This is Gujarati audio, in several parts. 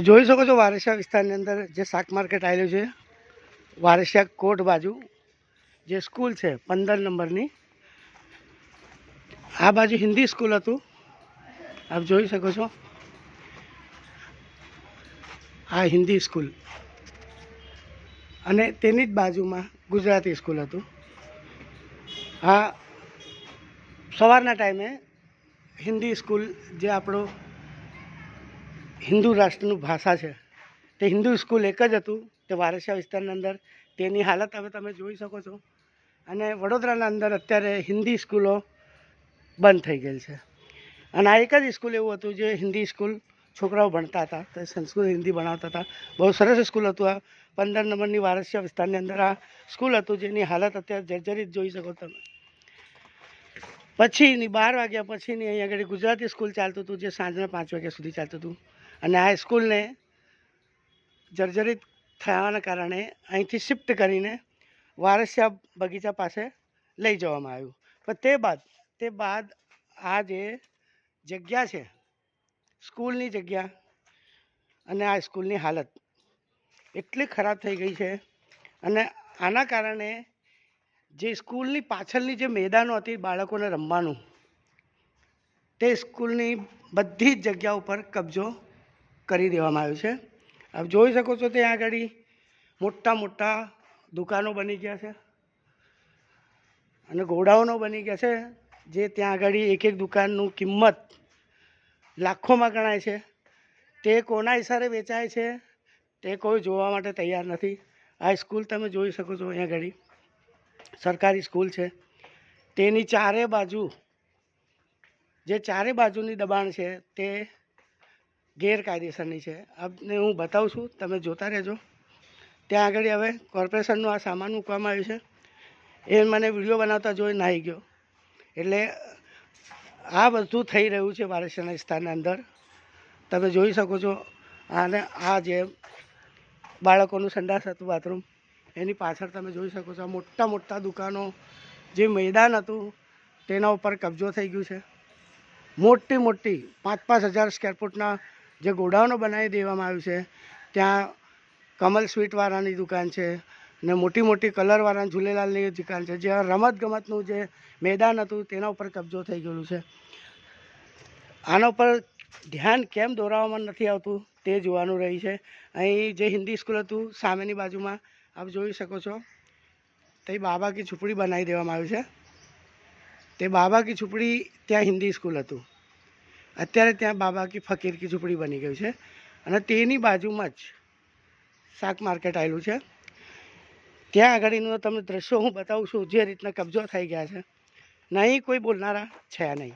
જોઈ શકો છો વારસિયા વિસ્તારની અંદર જે શાક માર્કેટ આવેલું છે. વારસિયા કોટ બાજુ જે સ્કૂલ છે, પંદર નંબરની. આ બાજુ હિન્દી સ્કૂલ હતું. આપ જોઈ શકો છો. આ હિન્દી સ્કૂલ. અને તેની જ બાજુમાં ગુજરાતી સ્કૂલ હતું. આ સવારના ટાઈમે હિન્દી સ્કૂલ જે આપણો હિન્દુ રાષ્ટ્રનું ભાષા છે. તે હિન્દુ સ્કૂલ એક જ હતું. તે વારસિયા વિસ્તારની અંદર. તેની હાલત હવે તમે જોઈ શકો છો. અને વડોદરાના અંદર અત્યારે હિન્દી સ્કૂલો બંધ થઈ ગયેલ છે. અને આ એક જ સ્કૂલ એવું હતું જે હિન્દી સ્કૂલ છોકરાઓ ભણતા હતા. તે સંસ્કૃત હિન્દી ભણાવતા હતા. બહુ સરસ સ્કૂલ હતું આ. પંદર નંબરની વારસિયા વિસ્તારની અંદર આ સ્કૂલ હતું જેની હાલત અત્યારે જર્જરિત જોઈ શકો તમે. પછીની બાર વાગ્યા પછીની અહીંયા આગળ ગુજરાતી સ્કૂલ ચાલતું હતું જે સાંજના પાંચ વાગ્યા સુધી ચાલતું હતું. અને આ જર્જરિત થવાના કારણે અહીંથી શિફ્ટ કરીને વારસિયા બગીચા પાસે લઈ જવામાં આવ્યું. પણ તે બાદ તે બાદ આ જે જગ્યા છે, સ્કૂલની જગ્યા અને આ સ્કૂલની હાલત એટલી ખરાબ થઈ ગઈ છે અને આના કારણે જે સ્કૂલની પાછળની જે મેદાનો હતી બાળકોને રમવાનું, તે સ્કૂલની બધી જ જગ્યા ઉપર કબજો કરી દેવામાં આવ્યું છે. આપ જોઈ શકો છો ત્યાં આગળ મોટા મોટા દુકાનો બની ગયા છે અને ગોડાઉનો બની ગયા છે, જે ત્યાં આગળ એક એક દુકાનનું કિંમત લાખોમાં ગણાય છે. તે કોના હિસારે વેચાય છે તે કોઈ જોવા માટે તૈયાર નથી. આ સ્કૂલ તમે જોઈ શકો છો અહીંયા આગળ. સરકારી સ્કૂલ છે. તેની ચારે બાજુ જે ચારે બાજુની દબાણ છે તે ગેરકાયદેસરની છે. આપને હું બતાવું છું, તમે જોતા રહેજો. ત્યાં આગળ હવે કોર્પોરેશનનું આ સામાન મૂકવામાં આવ્યું છે. એ મને વીડિયો બનાવતા જોઈ નાહી ગયો. એટલે આ બધું થઈ રહ્યું છે વારસિયાના સ્થાનની અંદર. તમે જોઈ શકો છો અને આ જે બાળકોનું સંડાસ હતું બાથરૂમ, એની પાછળ તમે જોઈ શકો છો મોટા મોટા દુકાનો, જે મેદાન હતું, તેના ઉપર કબજો થઈ ગયું છે. મોટી મોટી પાંચ પાંચ હજાર સ્ક્વેર ફૂટના જે ગોડાઉનો બનાવી દેવામાં આવ્યું છે, ત્યાં કમલ સ્વીટવાળાની દુકાન છે ને મોટી મોટી કલરવાળાની ઝૂલેલાલની દુકાન છે, જ્યાં રમત ગમતનું જે મેદાન હતું તેના ઉપર કબજો થઈ ગયેલું છે. આના ઉપર ધ્યાન કેમ દોરાવવામાં નથી આવતું તે જોવાનું રહી છે. અહીં જે હિન્દી સ્કૂલ હતું સામેની બાજુમાં, આપ જોઈ શકો છો. તે બાબા કી ઝૂંપડી બનાવી દેવામાં આવ્યું છે. તે બાબા કી ઝૂંપડી ત્યાં હિન્દી સ્કૂલ હતું. અત્યારે ત્યાં બાબા કી ફકીર કી ઝૂંપડી બની ગઈ છે અને તેની બાજુમાં જ શાક માર્કેટ આવેલું છે. ત્યાં આગળનું તમને દ્રશ્યો હું બતાવું છું જે રીતના કબજો થઈ ગયા છે. નહીં, કોઈ બોલનારા છે નહીં.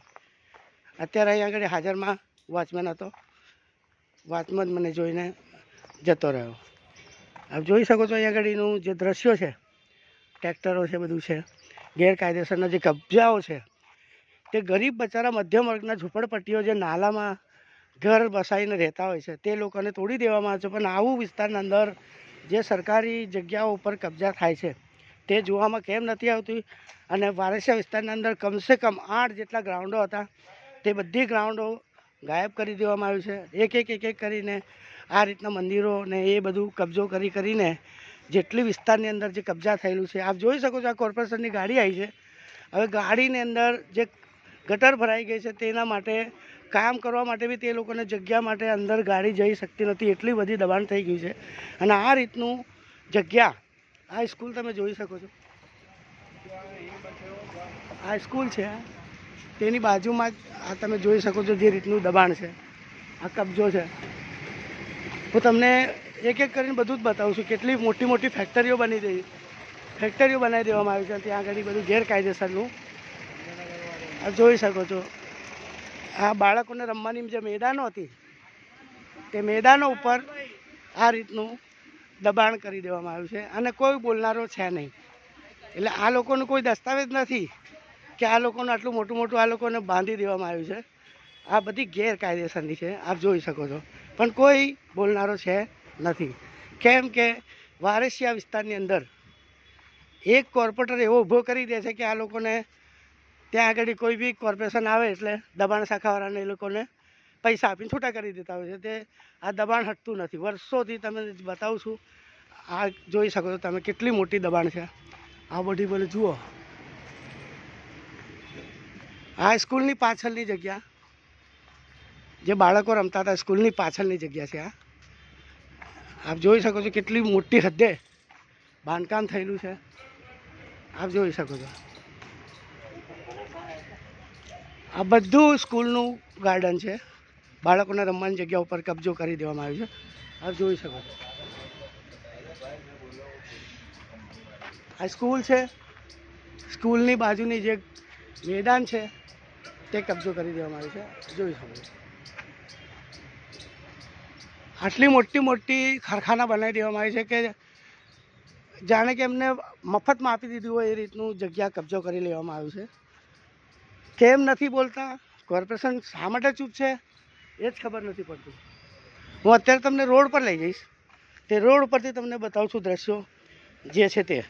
અત્યારે અહીં આગળ હાજરમાં વોચમેન હતો. વોચમેન મને જોઈને જતો રહ્યો. આપ જોઈ શકો છો અહીં આગળનું જે દ્રશ્યો છે, ટ્રેક્ટરો છે, બધું છે. ગેરકાયદેસરના જે કબજાઓ છે. તે ગરીબ બચારા મધ્યમ વર્ગના ઝૂંપડપટ્ટીઓ જે નાલામાં ઘર બસાવીને રહેતા હોય છે, તે લોકોને તોડી દેવામાં આવે છે. પણ આવું વિસ્તારના અંદર જે સરકારી જગ્યાઓ ઉપર કબજા થાય છે, તે જોવામાં કેમ નથી આવતી? અને વારસિયા વિસ્તારના અંદર કમસે કમ આઠ જેટલા ગ્રાઉન્ડો હતા, તે બધી ગ્રાઉન્ડો ગાયબ કરી દેવામાં આવ્યું છે. એક એક એક એક કરીને આ રીતના મંદિરો ને એ બધું કબજો કરી કરીને જેટલી વિસ્તારની અંદર જે કબજા થયેલું છે, આપ જોઈ શકો છો આ કોર્પોરેશનની ગાડી આવી છે. હવે ગાડીની અંદર જે ગટર ભરાઈ ગઈ છે તેના માટે કામ કરવા માટે બી તે લોકોને જગ્યા માટે અંદર ગાડી જઈ શકતી નથી. એટલી બધી દબાણ થઈ ગઈ છે. અને આ રીતનું જગ્યા આ સ્કૂલ તમે જોઈ શકો છો. આ સ્કૂલ છે. તેની બાજુમાં જ આ તમે જોઈ શકો છો જે રીતનું દબાણ છે. આ કબજો છે. હું તમને એક એક કરીને બધું જ બતાવું છું. કેટલી મોટી મોટી ફેક્ટરીઓ બની ગઈ. ફેક્ટરીઓ બનાવી દેવામાં આવી છે. ત્યાં આગળ બધું ગેરકાયદેસરનું આ જોઈ શકો છો. આ બાળકોને રમવાની જે મેદાનો હતી, તે મેદાનો ઉપર આ રીતનું દબાણ કરી દેવામાં આવ્યું છે અને કોઈ બોલનારો છે નહીં. એટલે આ લોકોનું કોઈ દસ્તાવેજ નથી કે આ લોકોનું આટલું મોટું મોટું આ લોકોને બાંધી દેવામાં આવ્યું છે. આ બધી ગેરકાયદેસરની છે, આપ જોઈ શકો છો. પણ કોઈ બોલનારો છે નથી. કેમ કે વારસિયા વિસ્તારની અંદર એક કોર્પોરેટર એવો ઊભો કરી દે છે કે આ લોકોને ત્યાં આગળ કોઈ બી કોર્પોરેશન આવે એટલે દબાણ શાખાવાળાને એ લોકોને પૈસા આપીને છૂટા કરી દેતા હોય છે. તે આ દબાણ હટતું નથી. વર્ષોથી તમે બતાવું છું, આ જોઈ શકો છો તમે કેટલી મોટી દબાણ છે. આ બધી બોલે જુઓ. આ સ્કૂલની પાછળની જગ્યા. જે બાળકો રમતા હતા સ્કૂલની પાછળની જગ્યા છે આ. આપ જોઈ શકો છો કેટલી મોટી હદે બાંધકામ થયેલું છે. આપ જોઈ શકો છો. આ બધું સ્કૂલનું ગાર્ડન છે. બાળકોને રમવાની જગ્યા ઉપર કબજો કરી દેવામાં આવ્યો છે. આપ જોઈ શકો આ સ્કૂલ છે. સ્કૂલની બાજુની જે મેદાન છે, તે કબજો કરી દેવામાં આવ્યો છે. જોઈ શકો આટલી મોટી મોટી કારખાના બનાવી દેવામાં આવી છે કે જાણે કે એમને મફતમાં આપી દીધું હોય એ રીતનું જગ્યા કબજો કરી લેવામાં આવ્યું છે. કેમ નથી બોલતા? કોર્પોરેશન શા માટે ચૂપ છે? એ જ ખબર નથી પડતી. હું અત્યારે તમને રોડ પર લઈ જઈશ. તે રોડ ઉપરથી તમને બતાવું છું દ્રશ્યો જે છે તે.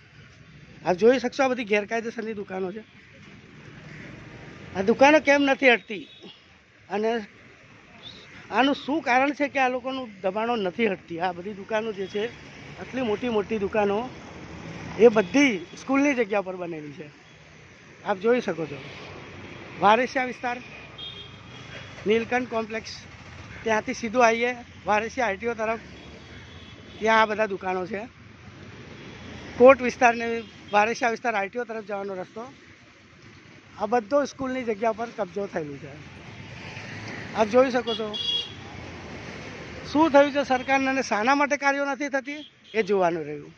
આપ જોઈ શકશો આ બધી ગેરકાયદેસરની દુકાનો છે. આ દુકાનો કેમ નથી હટતી? અને આનું શું કારણ છે કે આ લોકોનું દબાણો નથી હટતી? આ બધી દુકાનો જે છે, આટલી મોટી મોટી દુકાનો, એ બધી સ્કૂલની જગ્યા પર બનેલી છે. આપ જોઈ શકો છો. વારેસિયા વિસ્તાર, નીલકંઠ કોમ્પ્લેક્સ. ત્યાંથી સીધું આવીએ વારેસિયા આઈટીઓ તરફ. ત્યાં આ બધા દુકાનો છે. કોટ વિસ્તારને વારેસિયા વિસ્તાર આઈટીઓ તરફ જવાનો રસ્તો. આ બધો સ્કૂલની જગ્યા પર કબજો થયેલું છે. આપ જોઈ શકો છો. શું થયું છે? સરકારને અને શાના માટે કાર્યો નથી થતી? એ જોવાનું રહ્યું.